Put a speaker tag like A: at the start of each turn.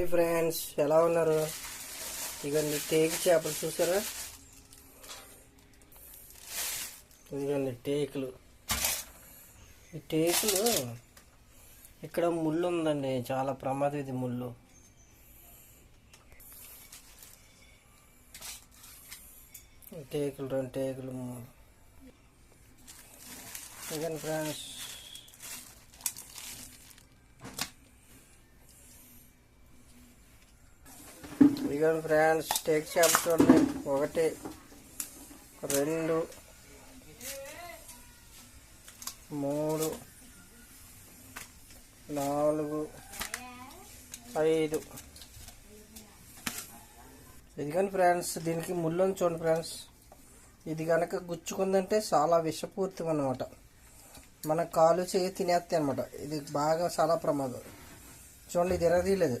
A: Hi friends ఎలా ఉన్నారు? ఇవన్నీ టేక్ చేపలు చూసారా? ఇదిగోండి టేకులు. ఈ టేకులు ఇక్కడ ముళ్ళు ఉందండి చాలా ప్రమాదం ఇది ముళ్ళు. ఈ టేకులు రెండు టేకులు ఇదండి ఫ్రెండ్స్ ఇదిగోండి ఫ్రెండ్స్ టేక్ చేప చూడండి ఒకటి రెండు మూడు నాలుగు ఐదు. ఇదిగోండి ఫ్రెండ్స్ దీనికి ముళ్ళని చూడండి ఫ్రెండ్స్ ఇది కనుక గుచ్చుకుందంటే చాలా విషపూరితం అనమాట మన కాలు చేయి తినేస్తాయి అనమాట ఇది బాగా చాలా ప్రమాదం. చూడండి ఇది ఎరగదీయలేదు.